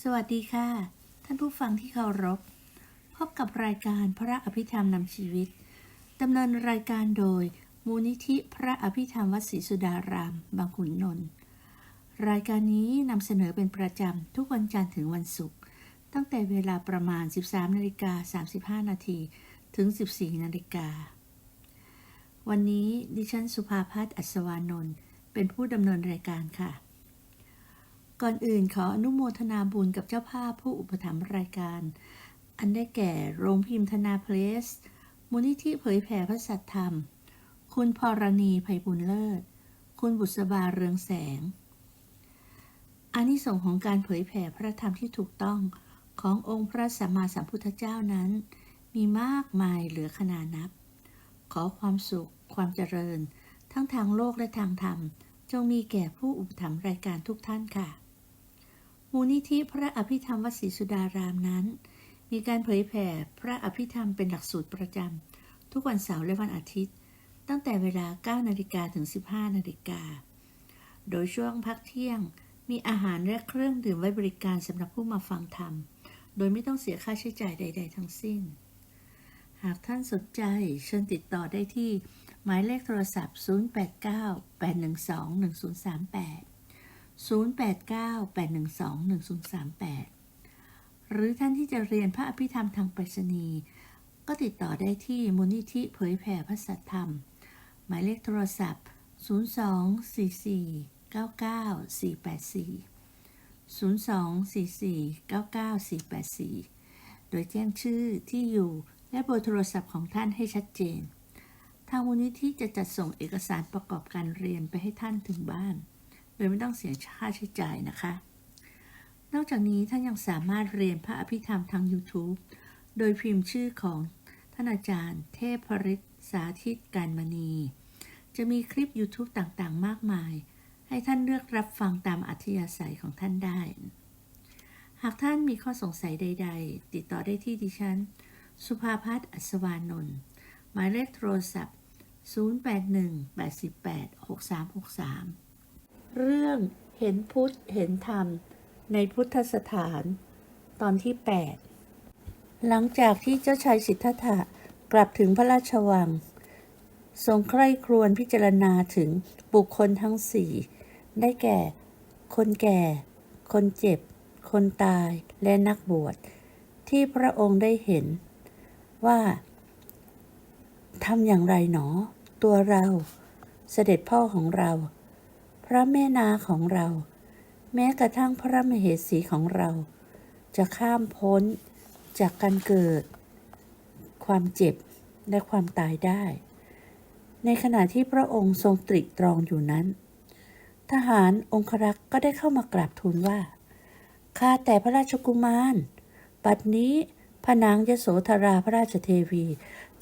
สวัสดีค่ะ ท่านผู้ฟังที่เคารพ พบกับรายการพระอภิธรรมนำชีวิตดำเนินรายการโดย มูลนิธิพระอภิธรรมวัดศรีสุดาราม บางขุนนนท์รายการนี้นำเสนอเป็นประจำ ทุกวันจันทร์ถึงวันศุกร์ตั้งแต่เวลาประมาณ 13นาฬิกา35นาทีถึง 14นาฬิกาวันนี้ดิฉันสุภาพัฒน์อัศวานนท์เป็นผู้ดำเนินรายการค่ะ ก่อนอื่นขออนุโมทนาบุญกับเจ้าภาพผู้อุปถัมภ์รายการ อันได้แก่โรงพิมพ์ธนาเพลส มูลนิธิเผยแผ่พระสัทธรรม คุณพรณีไพบุญเลิศ คุณบุษบาเรืองแสงอานิสงส์ของการเผยแผ่พระธรรมที่ถูกต้องขององค์พระสัมมาสัมพุทธเจ้านั้น มีมากมายเหลือขนานับ ขอความสุข ความเจริญ ทั้งทางโลกและทางธรรม จงมีแก่ผู้อุปถัมภ์รายการทุกท่านค่ะ มูลนิธิพระอภิธรรมวดศรีสุดารามนั้น มีการเผยแผ่พระอภิธรรมเป็นหลักสูตรประจำทุกวันเสาร์และวันอาทิตย์ ตั้งแต่เวลา 9 นาฬิกาถึง 15 นาฬิกา โดยช่วงพักเที่ยงมีอาหารและเครื่องดื่มไว้บริการสำหรับผู้มาฟังธรรม โดยไม่ต้องเสียค่าใช้จ่ายใด ๆ ทั้งสิ้น หากท่านสนใจเชิญติดต่อได้ที่หมายเลขโทรศัพท์ 089 812 1038 089-812-1038 หรือท่านที่จะเรียนพระอภิธรรมทางไปรษณีย์ก็ติดต่อได้ที่มูลนิธิเผยแผ่พระสัทธรรม หมายเลขโทรศัพท์ 02-44-99-484 โดยแจ้งชื่อที่อยู่และเบอร์โทรศัพท์ของท่านให้ชัดเจน ทางมูลนิธิจะจัดส่งเอกสารประกอบการเรียนไปให้ท่านถึงบ้าน ยไม่ต้องเสียค่าใช้จ่ายนะคะ นอกจากนี้ท่านยังสามารถเรียนพระอภิธรรมทาง YouTube โดยพิมพ์ชื่อของท่านอาจารย์ เทพฤทธิ์สาธิตการมณี จะมีคลิป YouTube ต่างๆ มากมาย ให้ท่านเลือกรับฟังตามอัธยาศัยของท่านได้ หากท่านมีข้อสงสัยใด ๆ ติดต่อได้ที่ดิฉัน สุภาพัฒน์อัศวานนท์หมายเลขโทรศัพท์ 081-88-6363 เรื่องเห็นพุทธเห็นธรรม ในพุทธสถาน ตอนที่ 8 หลังจากที่เจ้าชายสิทธัตถะกลับถึงพระราชวัง ทรงใคร่ครวญพิจารณาถึงบุคคลทั้งสี่ได้แก่ คนแก่ คนเจ็บ คนตายและนักบวช ที่พระองค์ได้เห็นว่าทำอย่างไรหนอ ตัวเรา เสด็จพ่อของเรา ระแม่นาของเรา แม้กระทั่งพระมเหสีของเรา จะข้ามพ้นจากการเกิด ความเจ็บและความตายได้ ในขณะที่พระองค์ทรงตริตรองอยู่นั้น ทหารองครักษ์ก็ได้เข้ามากราบทูลว่าข้าแต่พระราชกุมารบัดนี้พระนางยโสธราพระราชเทวี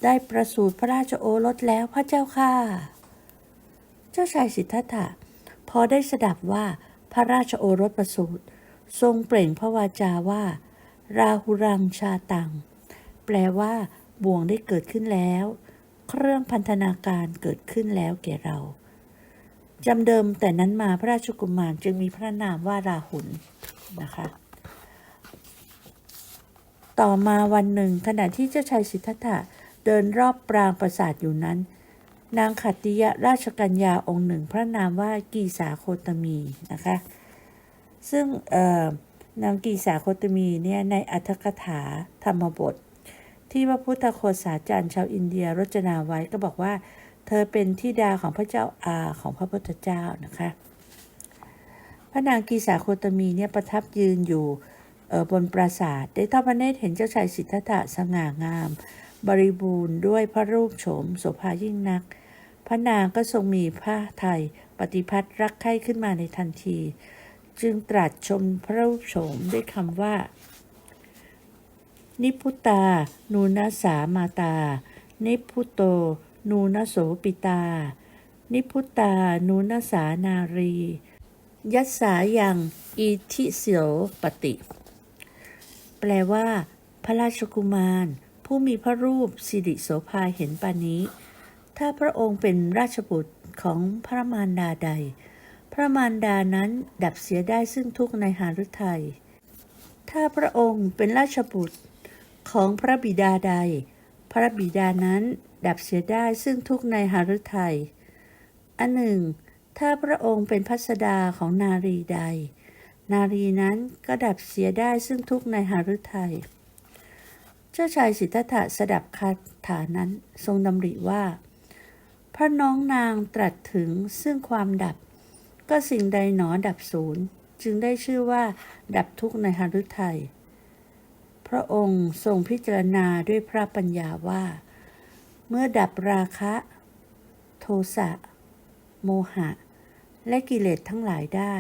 ได้ประสูติพระราชโอรสแล้วพระเจ้าค่ะ เจ้าชายสิทธัตถะ พอได้สดับว่าพระราชโอรสประสูติทรงเปล่งพระวาจาว่า ราหุรังชาตัง แปลว่าบ่วงได้เกิดขึ้นแล้ว เครื่องพันธนาการเกิดขึ้นแล้วแก่เราจำเดิมแต่นั้นมาพระราชกุมารจึงมีพระนามว่าราหุลนะคะ ต่อมาวันหนึ่งขณะที่เจ้าชายสิทธัตถะเดินรอบปรางปราสาทอยู่นั้น นางขัตติยราชกัญญาองค์หนึ่ง พระนามว่ากีสาโคตมีนะคะ ซึ่งนางกีสาโคตมีเนี่ยในอัตถกถาธรรมบท ที่พระพุทธโคสาจารย์ชาวอินเดียรจนาไว้ก็บอกว่า เธอเป็นทิดาของพระเจ้าอาของพระพุทธเจ้านะคะ พระนางกีสาโคตมีเนี่ยประทับยืนอยู่เออบนปราสาทได้ทอดพระเนตรเห็นเจ้าชายสิทธัตถะสง่างาม บริบูรณ์ด้วยพระรูปโฉมโสภายิ่งนัก ระนางก็ทรงมีพระไทย ปฏิพัทธ์รักใคร่ขึ้นมาในทันที จึงตรัสชมพระรูปโฉมด้วยคำว่า นิพุตา นูนาสามาตา นิพุโต นูนโสปิตา นิพุตา นูนสานารี ยัสสายัง อิทิเสโสปติ แปลว่า พระราชกุมาร ผู้มีพระรูปสิริโสภาเห็นปานนี้ ถ้าพระองค์เป็นราชบุตรของพระมารดาใด พระมารดานั้นดับเสียได้ซึ่งทุกข์ในหาฤทัย ถ้าพระองค์เป็นราชบุตรของพระบิดาใด พระบิดานั้นดับเสียได้ซึ่งทุกข์ในหฤทัย อันหนึ่ง ถ้าพระองค์เป็นพัสดาของนารีใด นารีนั้นก็ดับเสียได้ซึ่งทุกข์ในหฤทัย เจ้าชายสิทธัตถะสดับคาถานั้นทรงดำริว่า พระน้องนางตรัสถึงซึ่งความดับ ก็สิ่งใดหนอดับศูนย์จึงได้ชื่อว่า ดับทุกข์ในหฤทัยพระองค์ทรงพิจารณาด้วยพระปัญญาว่า เมื่อดับราคะ โทสะโมหะ และกิเลสทั้งหลายได้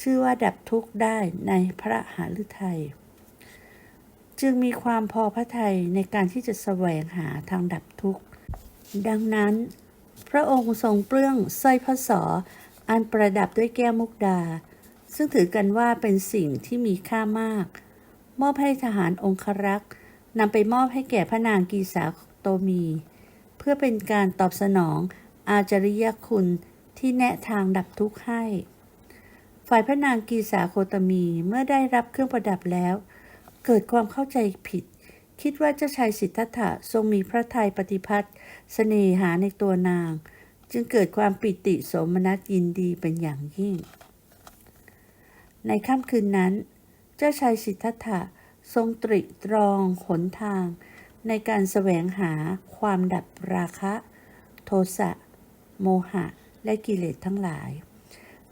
ชื่อว่าดับทุกข์ได้ในพระหฤทัยจึงมีความพอพระทัยในการที่จะแสวงหาทางดับทุกข์ ดังนั้น พระองค์ทรงเปลื้องสร้อยพระสออันประดับด้วยแก้วมุกดา ซึ่งถือกันว่าเป็นสิ่งที่มีค่ามาก มอบให้ทหารองครักษ์นำไปมอบให้แก่พระนางกีสาโตมี เพื่อเป็นการตอบสนองอาจริยคุณที่แนะทางดับทุกข์ให้ ฝ่ายพระนางกีสาโคตมีเมื่อได้รับเครื่องประดับแล้ว เกิดความเข้าใจผิด คิดว่าเจ้าชายสิทธัตถะทรงมีพระทัยปฏิพัทธ์ เสน่หาในตัวนาง จึงเกิดความปิติสมนัสยินดีเป็นอย่างยิ่ง ในค่ำคืนนั้น เจ้าชายสิทธัตถะทรงตริตรองหนทาง ในการแสวงหาความดับราคะ โทสะ โมหะ และกิเลสทั้งหลาย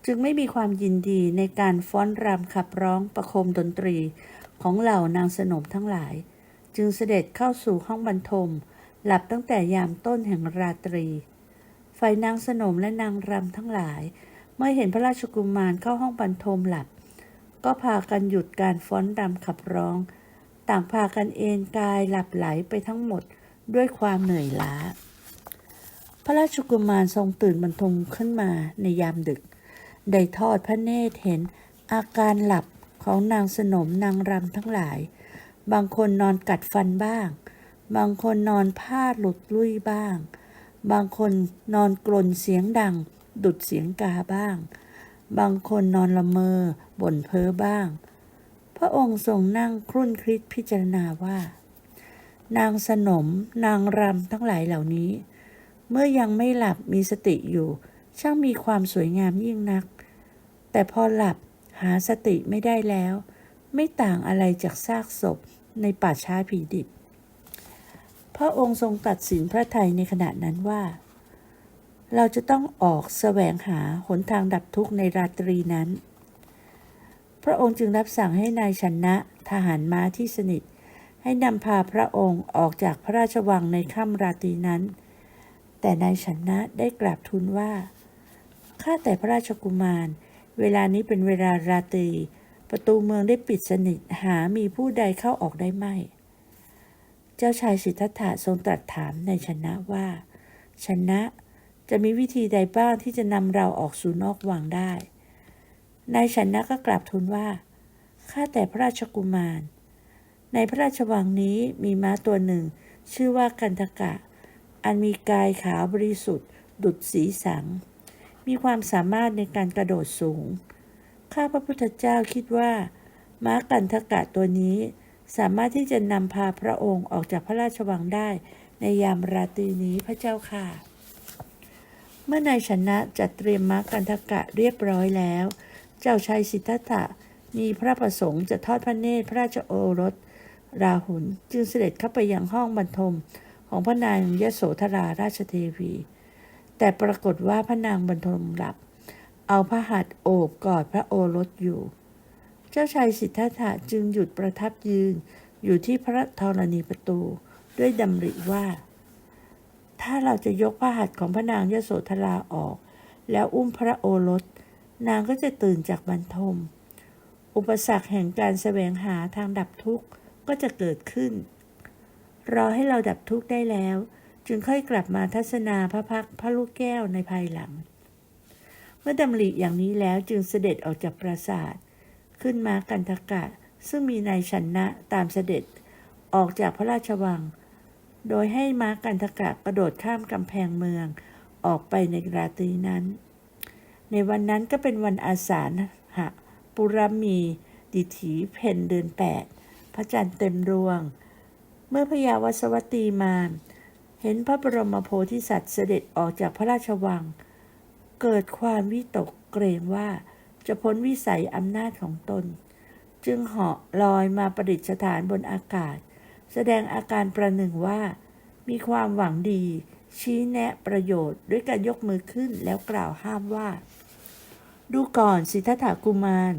จึงไม่มีความยินดีในการฟ้อนรำขับร้องประโคมดนตรีของเหล่านางสนมทั้งหลาย จึงเสด็จเข้าสู่ห้องบรรทม หลับตั้งแต่ยามต้นแห่งราตรี ฝ่ายนางสนมและนางรำทั้งหลาย เมื่อเห็นพระราชกุมารเข้าห้องบรรทมหลับ ก็พากันหยุดการฟ้อนรำขับร้อง ต่างพากันเอนกายหลับไหลไปทั้งหมดด้วยความเหนื่อยล้า พระราชกุมารทรงตื่นบรรทมขึ้นมาในยามดึก ได้ทอดพระเนตรเห็นอาการหลับของนางสนมนางรำทั้งหลาย บางคนนอนกัดฟันบ้าง บางคนนอนผ้าหลุดลุ่ยบ้าง บางคนนอนกลนเสียงดัง ดุดเสียงกาบ้าง บางคนนอนละเมอบ่นเพ้อบ้าง พระองค์ทรงนั่งครุ่นคิดพิจารณาว่า นางสนมนางรำทั้งหลายเหล่านี้ เมื่อยังไม่หลับมีสติอยู่ ช่างมีความสวยงามยิ่งนัก แต่พอหลับหาสติไม่ได้แล้ว ไม่ต่างอะไรจากซากศพในป่าช้าผีดิบ พระองค์ทรงตัดสินพระทัยในขณะนั้นว่า เราจะต้องออกแสวงหาหนทางดับทุกข์ในราตรีนั้น พระองค์จึงรับสั่งให้นายชนะทหารม้าที่สนิท ให้นำพาพระองค์ออกจากพระราชวังในค่ำราตรีนั้น แต่นายชนะได้กราบทูลว่าข้าแต่พระราชกุมาร เวลานี้เป็นเวลาราตรี ประตูเมืองได้ปิดสนิทหามีผู้ใดเข้าออกได้ไม่ เจ้าชายสิทธัตถะทรงตรัสถามในชนะว่า ชนะจะมีวิธีใดบ้างที่จะนำเราออกสู่นอกวังได้ นายชนะก็กราบทูลว่า ข้าแต่พระราชกุมาร ในพระราชวังนี้มีม้าตัวหนึ่ง ชื่อว่ากันทกะ อันมีกายขาวบริสุทธิ์ ดุจสีสัง มีความสามารถในการกระโดดสูง ข้าพระพุทธเจ้าคิดว่า ม้ากันทกะตัวนี้ สามารถที่จะนำพาพระองค์ออกจากพระราชวังได้ ในยามราตรีนี้พระเจ้าค่ะ เมื่อนายชนะจัดเตรียมม้ากันทกะเรียบร้อยแล้ว เจ้าชายสิทธัตถะมีพระประสงค์จะทอดพระเนตรพระราชโอรส ราหุลจึงเสด็จเข้าไปยังห้องบรรทมของพระนางยโสธราราชเทวี แต่ปรากฏว่าพระนางบรรทมหลับ เอาพระหัตถ์โอบกอดพระโอรสอยู่ เจ้าชายสิทธัตถะจึงหยุดประทับยืนอยู่ที่พระธรณีประตูด้วยดำริว่า ถ้าเราจะยกพระหัตถ์ของพระนางยโสธราออก แล้วอุ้มพระโอรส นางก็จะตื่นจากบรรทม อุปสรรคแห่งการแสวงหาทางดับทุกข์ก็จะเกิดขึ้น รอให้เราดับทุกข์ได้แล้ว จึงค่อยกลับมาทัศนาพระพักพระลูกแก้วในภายหลัง เมื่อดำริอย่างนี้แล้วจึงเสด็จออกจากปราสาท ขึ้นมากันทกะ ซึ่งมีนายชนะตามเสด็จออกจากพระราชวัง โดยให้ม้ากันทกะกระโดดข้ามกำแพงเมืองออกไปในราตรีนั้น ในวันนั้นก็เป็นวันอาสาฬหะปุรมีดิถีเพนเดือนแปดพระจันทร์เต็มดวง เมื่อพญาวัสวัตีมา เห็นพระบรมโพธิสัตว์เสด็จออกจากพระราชวัง เกิดความวิตกเกรงว่า จะพ้นวิสัยอำนาจของตน จึงเหาะลอยมาประดิษฐานบนอากาศ แสดงอาการประหนึ่งว่า มีความหวังดี ชี้แนะประโยชน์ด้วยการยกมือขึ้นแล้วกล่าวห้ามว่า ดูก่อนสิทธัตถกุมาร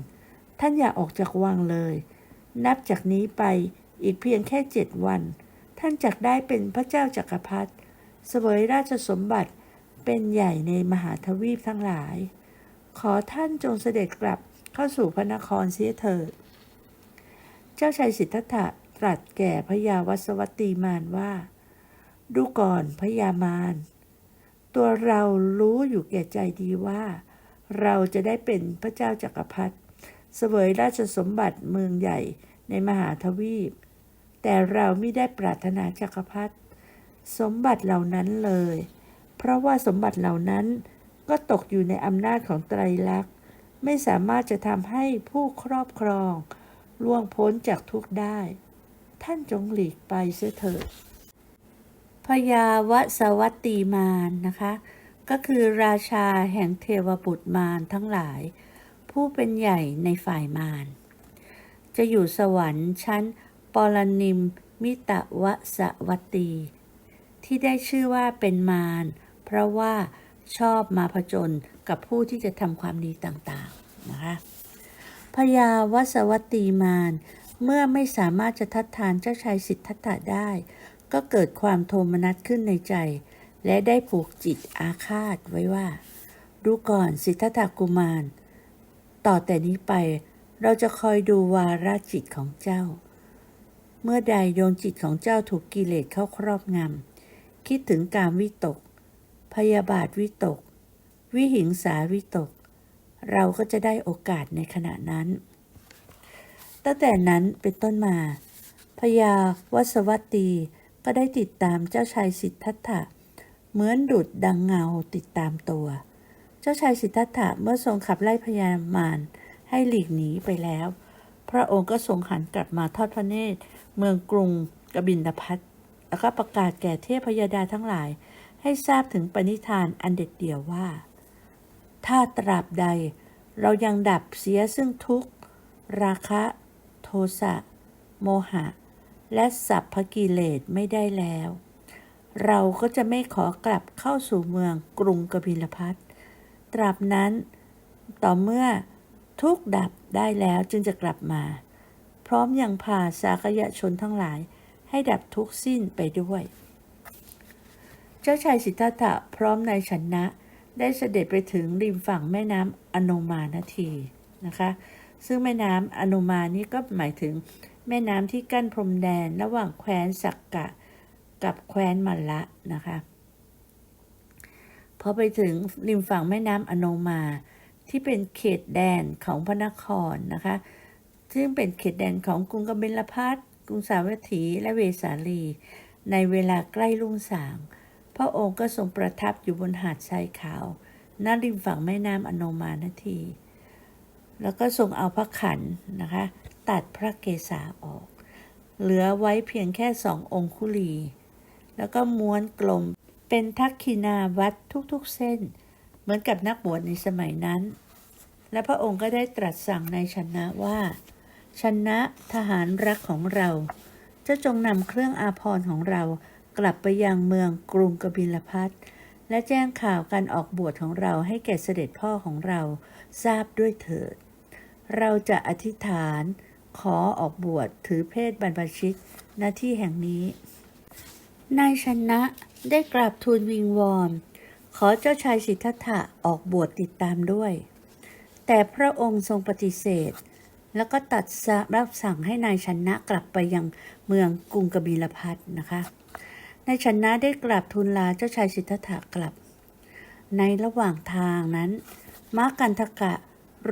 ท่านอย่าออกจากวังเลย นับจากนี้ไปอีกเพียงแค่เจ็ดวัน ท่านจักได้เป็นพระเจ้าจักรพรรดิเสวยราชสมบัติเป็นใหญ่ในมหาทวีปทั้งหลาย ขอท่านจงเสด็จกลับเข้าสู่พระนครเสียเถิด เจ้าชายสิทธัตถะตรัสแก่พระยาวัสวัตตีมานว่า ดูก่อนพระยามารตัวเรารู้อยู่แก่ใจดีว่า เราจะได้เป็นพระเจ้าจักรพรรดิเสวยราชสมบัติเมืองใหญ่ในมหาทวีป แต่เราไม่ได้ปรารถนาจักรพรรดิสมบัติเหล่านั้นเลย เพราะว่าสมบัติเหล่านั้น ก็ตกอยู่ในอำนาจของไตรลักษณ์ ไม่สามารถจะทำให้ผู้ครอบครองล่วงพ้นจากทุกข์ได้ ท่านจงหลีกไปเสียเถิดพญาวสวัตตีมานนะคะ ก็คือราชาแห่งเทวบุตรมารทั้งหลาย ผู้เป็นใหญ่ในฝ่ายมาร จะอยู่สวรรค์ชั้นปรนิมมิตะวสวัตตี ที่ได้ชื่อว่าเป็นมาร เพราะว่า ชอบมาผจญกับผู้ที่จะทำความดีต่างๆนะคะพญาวสวัตีมารเมื่อไม่สามารถจะทัดทานเจ้าชายสิทธัตถะได้ ก็เกิดความโทมนัสขึ้นในใจ และได้ผูกจิตอาฆาตไว้ว่า ดูก่อนสิทธัตถกุมาร ต่อแต่นี้ไปเราจะคอยดูวาระจิตของเจ้า เมื่อใดดวงจิตของเจ้าถูกกิเลสเข้าครอบงำคิดถึงการวิตก พยาบาทวิตก วิหิงสาวิตก เราก็จะได้โอกาสในขณะนั้น ตั้งแต่นั้นเป็นต้นมาพญาวัสวัตตีก็ได้ติดตามเจ้าชายสิทธัตถะเหมือนดุดดังเงาติดตามตัว เจ้าชายสิทธัตถะเมื่อทรงขับไล่พญามารให้หลีกหนีไปแล้ว พระองค์ก็ทรงหันกลับมาทอดพระเนตร เมืองกรุงกบินพัทแล้วก็ประกาศแก่เทพพยดาทั้งหลาย ให้ทราบถึงปณิธานอันเด็ดเดี่ยวว่า ถ้าตราบใดเรายังดับเสียซึ่งทุกข์ ราคะ โทสะ โมหะ และสัพพกิเลสไม่ได้แล้ว เราก็จะไม่ขอกลับเข้าสู่เมืองกรุงกบิลพัทตราบนั้น ต่อเมื่อทุกดับได้แล้วจึงจะกลับมา พร้อมยังพาสากยชนทั้งหลายให้ดับทุกสิ้นไปด้วย จ้าชายสิทธัตถะพร้อมนายชนะ ได้เสด็จไปถึงริมฝั่งแม่น้ำอโนมานาทีนะคะ ซึ่งแม่น้ำอโนมานี้ก็หมายถึงแม่น้ำที่กั้นพรมแดนระหว่างแคว้นสักกะกับแคว้นมัลละนะคะพอไปถึงริมฝั่งแม่น้ำอโนมาที่เป็นเขตแดนของพระนครนะคะ ซึ่งเป็นเขตแดนของกรุงกบิลพัทกรุงสาวัตถีและเวสาลี ในเวลาใกล้รุ่งสาง พระองค์ก็ทรงประทับอยู่บนหาดทรายขาวณริมฝั่งแม่น้ำอโนมานาที แล้วก็ทรงเอาพระขันนะคะ ตัดพระเกศาออก เหลือไว้เพียงแค่สององคุลี แล้วก็ม้วนกลมเป็นทักขินาวัดทุกๆเส้น เหมือนกับนักบวชในสมัยนั้น และพระองค์ก็ได้ตรัสสั่งในชนะว่า ชนะทหารรักของเรา จะจงนำเครื่องอาภรณ์ของเรา กลับไปยังเมืองกรุงกบิลพัทและแจ้งข่าวการออกบวชของเราให้แก่เสด็จพ่อของเราทราบด้วยเถิด เราจะอธิษฐาน ขอออกบวชถือเพศบรรพชิตหน้าที่แห่งนี้ นายชนะได้กราบทูลวิงวอนขอเจ้าชายสิทธัตถะออกบวชติดตามด้วย แต่พระองค์ทรงปฏิเสธ แล้วก็ตัดรับสั่งให้นายชนะกลับไปยังเมืองกรุงกบิลพัทนะคะ นายชนะได้กราบทูลลาเจ้าชายสิทธัตถะกลับ ในระหว่างทางนั้นม้ากันทกะ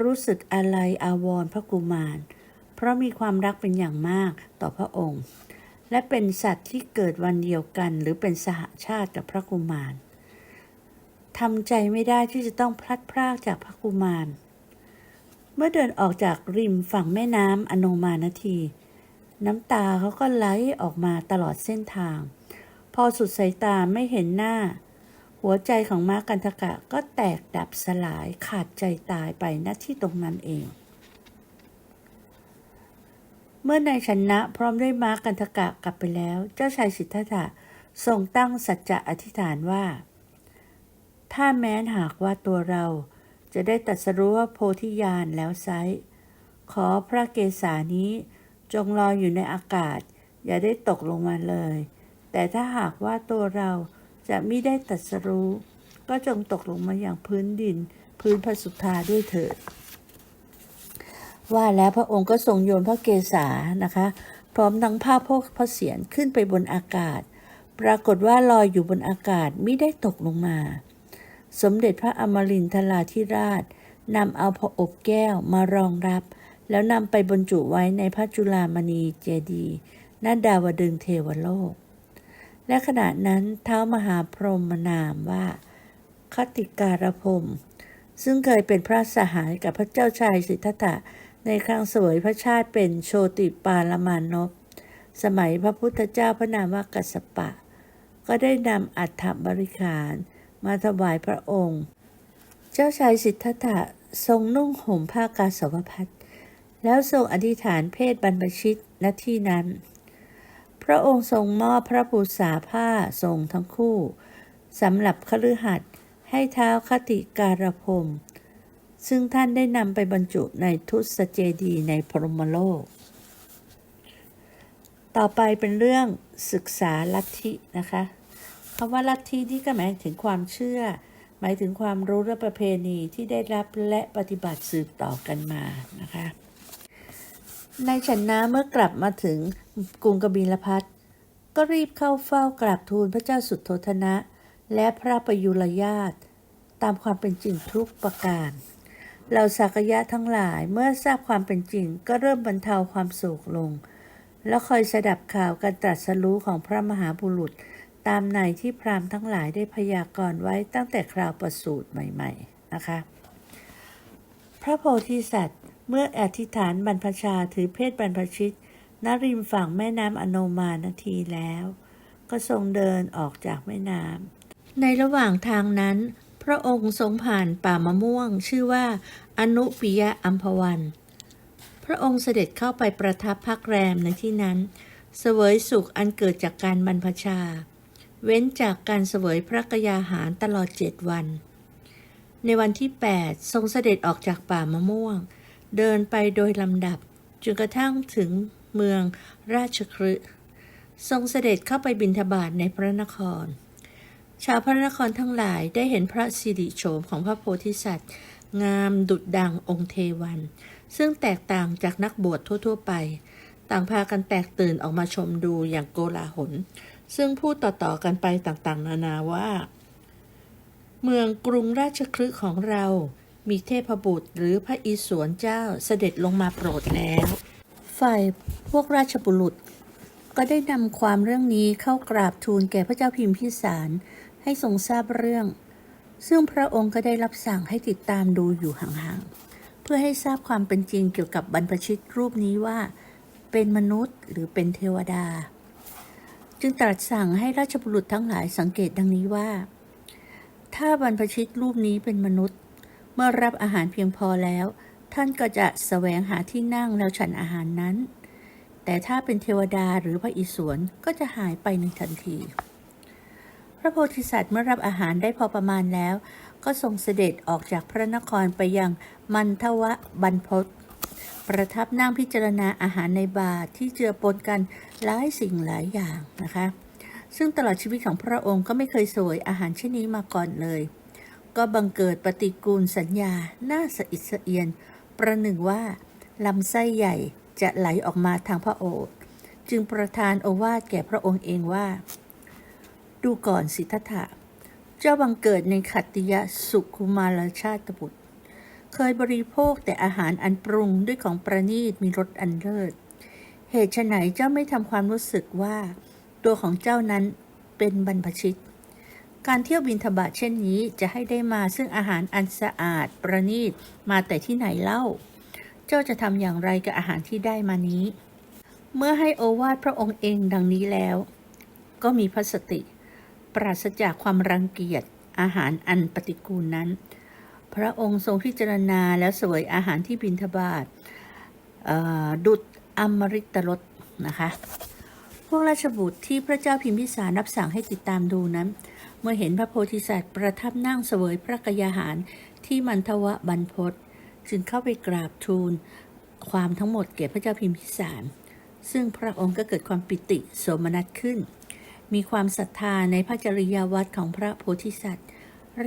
รู้สึกอะไรอาวร์พระกุมาร เพราะมีความรักเป็นอย่างมากต่อพระองค์ และเป็นสัตว์ที่เกิดวันเดียวกัน หรือเป็นสหชาติกับพระกุมารทำใจไม่ได้ที่จะต้องพลัดพรากจากพระกุมาร เมื่อเดินออกจากริมฝั่งแม่น้ำอโนมานาที น้ำตาเขาก็ไหลออกมาตลอดเส้นทาง พอสุดสายตาไม่เห็นหน้า หัวใจของม้ากันทกะก็แตกดับสลายขาดใจตายไปณที่ตรงนั้นเอง เมื่อนายชนะพร้อมด้วยม้ากันทกะกลับไปแล้ว เจ้าชายสิทธัตถะทรงตั้งสัจจะอธิษฐานว่า ถ้าแม้นหากว่าตัวเราจะได้ตรัสรู้ว่าโพธิญาณแล้วไซขอพระเกศานี้จงลอยอยู่ในอากาศ อย่าได้ตกลงมาเลย แต่ถ้าหากว่าตัวเราจะไม่ได้ตรัสรู้ ก็จงตกลงมาอย่างพื้นดิน พื้นพระสุธาด้วยเถิด ว่าแล้วพระองค์ก็ทรงโยนพระเกศานะคะ พร้อมทั้งผ้าพกพระเศียรขึ้นไปบนอากาศ ปรากฏว่าลอยอยู่บนอากาศไม่ได้ตกลงมา สมเด็จพระอมรินทราธิราชนำเอาพระอบแก้วมารองรับ แล้วนำไปบรรจุไว้ในพระจุลามณีเจดีย์ณดาวดึงเทวโลก และขณะนั้นเท้ามหาพรหมนามว่าคติการพรมซึ่งเคยเป็นพระสหายกับพระเจ้าชายสิทธัตถะในครั้งเสวยพระชาติเป็นโชติปาลมานพสมัยพระพุทธเจ้าพระนามว่ากัสสปะ ก็ได้นำอัฐบริขารมาถวายพระองค์ เจ้าชายสิทธัตถะทรงนุ่งห่มผ้ากาสาวพัดแล้วทรงอธิษฐานเพศบรรพชิตณที่นั้น พระองค์ทรงมอบพระภูษาผ้าทรงทั้งคู่สำหรับคฤหัสถ์ให้เท้าคติการพรมซึ่งท่านได้นำไปบรรจุในทุสเจดีในพรหมโลก ต่อไปเป็นเรื่องศึกษาลัทธินะคะคำว่าลัทธินี่ก็หมายถึงความเชื่อ หมายถึงความรู้และประเพณีที่ได้รับและปฏิบัติสืบต่อกันมานะคะ ในายชนะเมื่อกลับมาถึง กรุงกบิลพัทก็รีบเข้าเฝ้ากราบทูลพระเจ้าสุดโทธนะ และพระประยุรญาตตามความเป็นจริงทุกประการเหล่าสักยะทั้งหลายเมื่อทราบความเป็นจริงก็เริ่มบรรเทาความโศกลง แล้วคอยสดับข่าวการตรัสรู้ของพระมหาบุรุษ ตามในที่พราหมณ์ทั้งหลายได้พยากรณ์ไว้ตั้งแต่คราวประสูติใหม่ๆนะคะ พระโพธิสัตว์เมื่ออธิษฐานบรรพชาถือเพศบรรพชิต ณริมฝั่งแม่น้ำอโนมานาทีแล้ว ก็ทรงเดินออกจากแม่น้ำในระหว่างทางนั้น พระองค์ทรงผ่านป่ามะม่วง ชื่อว่าอนุปิยะอัมพวัน พระองค์เสด็จเข้าไปประทับพักแรมในที่นั้น เสวยสุขอันเกิดจากการบรรพชา เว้นจากการเสวยพระกยาหารตลอดเจ็ดวัน ในวันที่ 8 ทรงเสด็จออกจากป่ามะม่วง เดินไปโดยลำดับจนกระทั่งถึง เมืองราชคฤห์ทรงเสด็จเข้าไปบิณฑบาตในพระนคร ชาวพระนครทั้งหลายได้เห็นพระสิริโฉมของพระโพธิสัตว์ งามดุจดังองค์เทวัน ซึ่งแตกต่างจากนักบวชทั่ว ๆ ไป ต่างพากันแตกตื่นออกมาชมดูอย่างโกลาหล ซึ่งพูดต่อๆกันไปต่างๆ นานาว่า เมืองกรุงราชคฤห์ของเรามีเทพบุตรหรือพระอิศวรเจ้าเสด็จลงมาโปรดแล้ว ฝ่ายพวกราชบุรุษ ก็ได้นำความเรื่องนี้เข้ากราบทูลแก่พระเจ้าพิมพิสารให้ทรงทราบเรื่อง ซึ่งพระองค์ก็ได้รับสั่งให้ติดตามดูอยู่ห่างๆ เพื่อให้ทราบความเป็นจริงเกี่ยวกับบรรพชิตรูปนี้ว่า เป็นมนุษย์หรือเป็นเทวดา จึงตรัสสั่งให้ราชบุรุษทั้งหลายสังเกตดังนี้ว่า ถ้าบรรพชิตรูปนี้เป็นมนุษย์ เมื่อรับอาหารเพียงพอแล้ว ท่านก็จะแสวงหาที่นั่งแล้วฉันอาหารนั้น แต่ถ้าเป็นเทวดาหรือพระอิศวรก็จะหายไปในทันที พระโพธิสัตว์เมื่อรับอาหารได้พอประมาณแล้ว ก็ทรงเสด็จออกจากพระนครไปยังมันทวะบรรพตประทับนั่งพิจารณาอาหารในบาตที่เจือปนกันหลายสิ่งหลายอย่างนะคะ ซึ่งตลอดชีวิตของพระองค์ก็ไม่เคยสวยอาหารเช่นนี้มาก่อนเลย ก็บังเกิดปฏิกูลสัญญาน่าสะอิดสะเอียน ประหนึ่งว่าลำไส้ใหญ่จะไหลออกมาทางพระโอษฐ์จึงประทานโอวาทแก่พระองค์เองว่า ดูก่อนสิทธัตถะ เจ้าบังเกิดในขัตติยสุคุมารชาติบุตร เคยบริโภคแต่อาหารอันปรุงด้วยของประณีตมีรสอันเลิศ เหตุไฉนเจ้าไม่ทำความรู้สึกว่า ตัวของเจ้านั้นเป็นบรรพชิต การเที่ยวบินทบาทเช่นนี้จะให้ได้มาซึ่งอาหารอันสะอาดประณีตมาแต่ที่ไหนเล่า เจ้าจะทำอย่างไรกับอาหารที่ได้มานี้ เมื่อให้โอวาทพระองค์เองดังนี้แล้ว ก็มีพระสติ ปราศจากความรังเกียจอาหารอันปฏิกูลนั้น พระองค์ทรงพิจารณาแล้วเสวยอาหารที่บิณฑบาตดุดอมฤตรสนะคะ พวกราชบุตรที่พระเจ้าพิมพิสารรับสั่งให้ติดตามดูนั้น มื่อเห็นพระโพธิสัตว์ประทับนั่งเสวยพระกยาหารที่มันทวะบรรพตจึงเข้าไปกราบทูล ความทั้งหมดแก่พระเจ้าพิมพิสาร ซึ่งพระองค์ก็เกิดความปิติโสมนัสขึ้น มีความศรัทธาในพระจริยวัดของพระโพธิสัตว์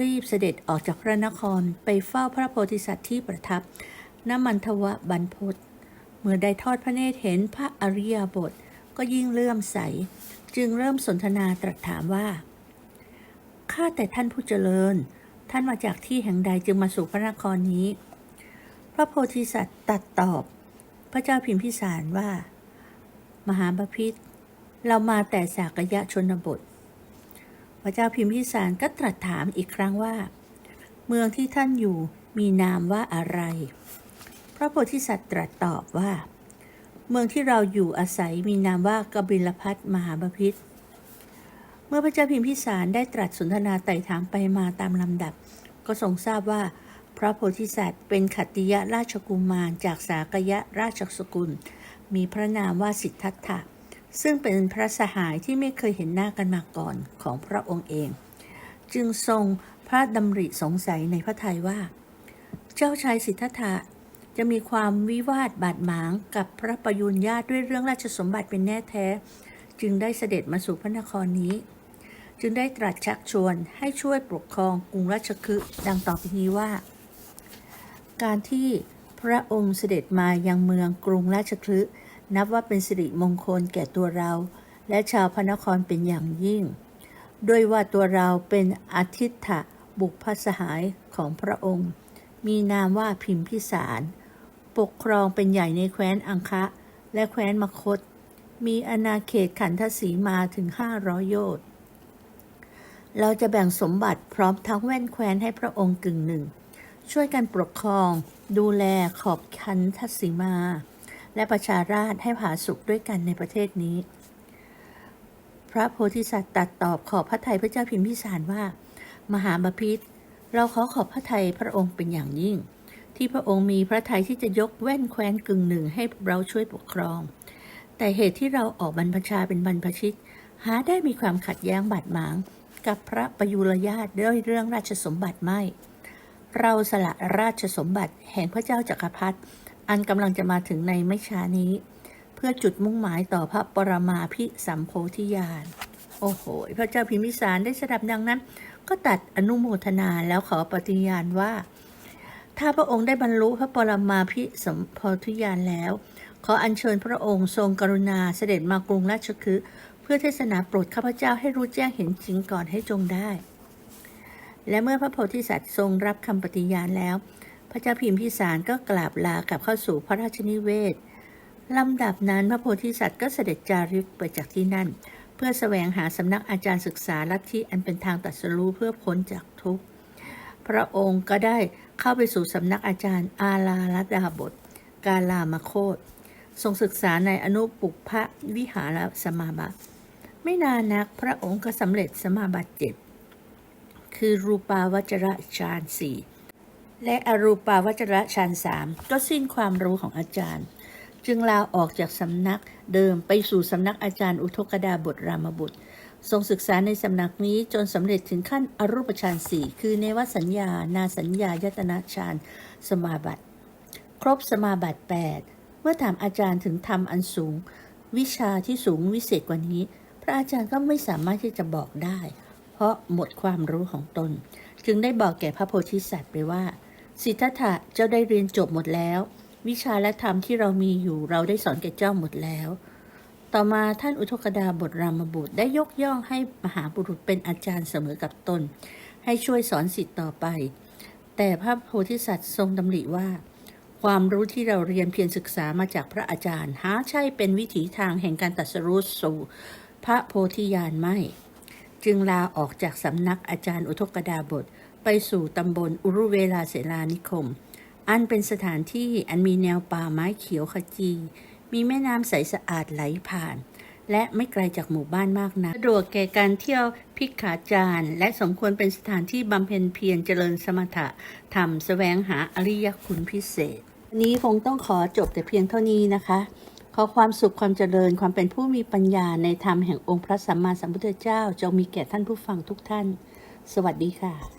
รีบเสด็จออกจากพระนครไปเฝ้าพระโพธิสัตว์ที่ประทับณมันทวะบรรพตเมื่อได้ทอดพระเนตรเห็นพระอริยบทก็ยิ่งเลื่อมใส จึงเริ่มสนทนาตรัสถามว่า ข้าแต่ท่านผู้เจริญ ท่านมาจากที่แห่งใดจึงมาสู่พระนครนี้ พระโพธิสัตว์ตรัดตอบ พระเจ้าพิมพิสารว่า มหาบพิษเรามาแต่สากยะชนบท พระเจ้าพิมพิสารก็ตรัสถามอีกครั้งว่า เมืองที่ท่านอยู่มีนามว่าอะไร พระโพธิสัตว์ตรัสตอบว่า เมืองที่เราอยู่อาศัยมีนามว่ากบิลพัทมหาบพิษ เมื่อพระเจ้าพิมพิสารได้ตรัสสนทนาไต่ถามไปมาตามลำดับ ก็ทรงทราบว่า พระโพธิสัตว์เป็นขัตติยราชกุมารจากสากยะราชสกุล มีพระนามว่าสิทธัตถะ ซึ่งเป็นพระสหายที่ไม่เคยเห็นหน้ากันมาก่อนของพระองค์เอง จึงทรงพระดำริสงสัยในพระทัยว่า เจ้าชายสิทธัตถะจะมีความวิวาทบาดหมางกับพระประยุรญาติด้วยเรื่องราชสมบัติเป็นแน่แท้ จึงได้เสด็จมาสู่พระนครนี้ จึงได้ตรัสชักชวนให้ช่วยปกครองกรุงราชคฤห์ดังต่อไปนี้ว่า การที่พระองค์เสด็จมายังเมืองกรุงราชคฤห์นับว่าเป็นสิริมงคลแก่ตัวเรา และชาวพระนครเป็นอย่างยิ่ง ด้วยว่าตัวเราเป็นอาทิตถะบุพพสหายของพระองค์ มีนามว่าพิมพิสาร ปกครองเป็นใหญ่ในแคว้นอังคะ และแคว้นมคต มีอาณาเขตขันธสีมาถึงห้าร้อยโยชน์ เราจะแบ่งสมบัติพร้อมทั้งแว่นแคว้นให้พระองค์กึ่งหนึ่ง ช่วยกันปกครอง ดูแลขอบคันทัสีมา และประชาราษฎรให้ผาสุกด้วยกันในประเทศนี้ พระโพธิสัตว์ตัดตอบขอบพระทัยพระเจ้าพิมพิสารว่า มหาบพิษเราขอขอบพระทัยพระองค์เป็นอย่างยิ่ง ที่พระองค์มีพระทัยที่จะยกแว่นแคว้นกึ่งหนึ่งให้เราช่วยปกครอง แต่เหตุที่เราออกบรรพชาเป็นบรรพชิต หาได้มีความขัดแย้งบาดหมาง กับพระประยุรญาติด้วยเรื่องราชสมบัติไม่ เราสละราชสมบัติแห่งพระเจ้าจักรพรรดิอันกำลังจะมาถึงในไม่ช้านี้ เพื่อจุดมุ่งหมายต่อพระปรมาภิสัมโพธิญาณโอ้โห พระเจ้าพิมพิสารได้สดับดังนั้น ก็ตัดอนุโมทนาแล้วขอปฏิญาณว่า ถ้าพระองค์ได้บรรลุพระปรมาภิสัมโพธิญาณแล้ว ขออัญเชิญพระองค์ทรงกรุณาเสด็จมากรุงราชคฤห์ พื่อเทศนาโปรดข้าพเจ้าให้รู้แจ้งเห็นจริงก่อนให้จงได้ และเมื่อพระโพธิสัตว์ทรงรับคำปฏิญาณแล้ว พระเจ้าพิมพิสารก็กราบลากลับเข้าสู่พระราชนิเวศลำดับนั้นพระโพธิสัตว์ก็เสด็จจาริกไปจากที่นั่น เพื่อแสวงหาสำนักอาจารย์ศึกษาลัทธิอันเป็นทางตรัสรู้เพื่อพ้นจากทุกข์พระองค์ก็ได้เข้าไปสู่สำนักอาจารย์อาลาลดาบท กาลามโคตทรงศึกษาในอนุปุพพวิหารสมาบัติ ไม่นานนักพระองค์ก็สำเร็จสมาบัติเจ็ดคือรูปาวจระฌานสี่และอรูปาวจระฌานสามก็สิ้นความรู้ของอาจารย์ จึงลาออกจากสำนักเดิมไปสู่สำนักอาจารย์อุทกดาบทรามบุตร ทรงศึกษาในสำนักนี้จนสำเร็จถึงขั้นอรูปฌานสี่คือเนวสัญญา นาสัญญายตนะฌานสมาบัติ ครบสมาบัติ 8 เมื่อถามอาจารย์ถึงธรรมอันสูง วิชาที่สูงวิเศษกว่านี้ ระอาจารย์ก็ไม่สามารถที่จะบอกได้ เพราะหมดความรู้ของตน จึงได้บอกแก่พระโพธิสัตว์ไปว่า สิทธัตถะเจ้าได้เรียนจบหมดแล้ว วิชาและธรรมที่เรามีอยู่เราได้สอนแก่เจ้าหมดแล้ว ต่อมาท่านอุทกดาบทรามบุตรได้ยกย่องให้มหาบุรุษเป็นอาจารย์เสมอกับตน ให้ช่วยสอนสิทธิ์ต่อไป แต่พระโพธิสัตว์ทรงดำริว่าความรู้ที่เราเรียนเพียรศึกษามาจากพระอาจารย์ หาใช่เป็นวิถีทางแห่งการตรัสรู้สู่ ระโพธิญาณไม่ จึงลาออกจากสำนักอาจารย์อุทกดาบท ไปสู่ตำบลอุรุเวลาเสนานิคม อันเป็นสถานที่อันมีแนวป่าไม้เขียวขจี มีแม่น้ำใสสะอาดไหลผ่าน และไม่ไกลจากหมู่บ้านมากนะักสะดวกแก่การเที่ยวพิกขาจารย์และสมควรเป็นสถานที่บำเพ็ญเพียรเจริญสมถะธรรมแสวงหาอริยคุณพิเศษวันนี้คงต้องขอจบแต่เพียงเท่านี้นะคะ อความสุขความเจริญความเป็นผู้มีปัญญาในธรรมแห่งองค์พระสัมมาสัมพุทธเจ้าจงมีแก่ท่านผู้ฟังทุกท่าน สวัสดีค่ะ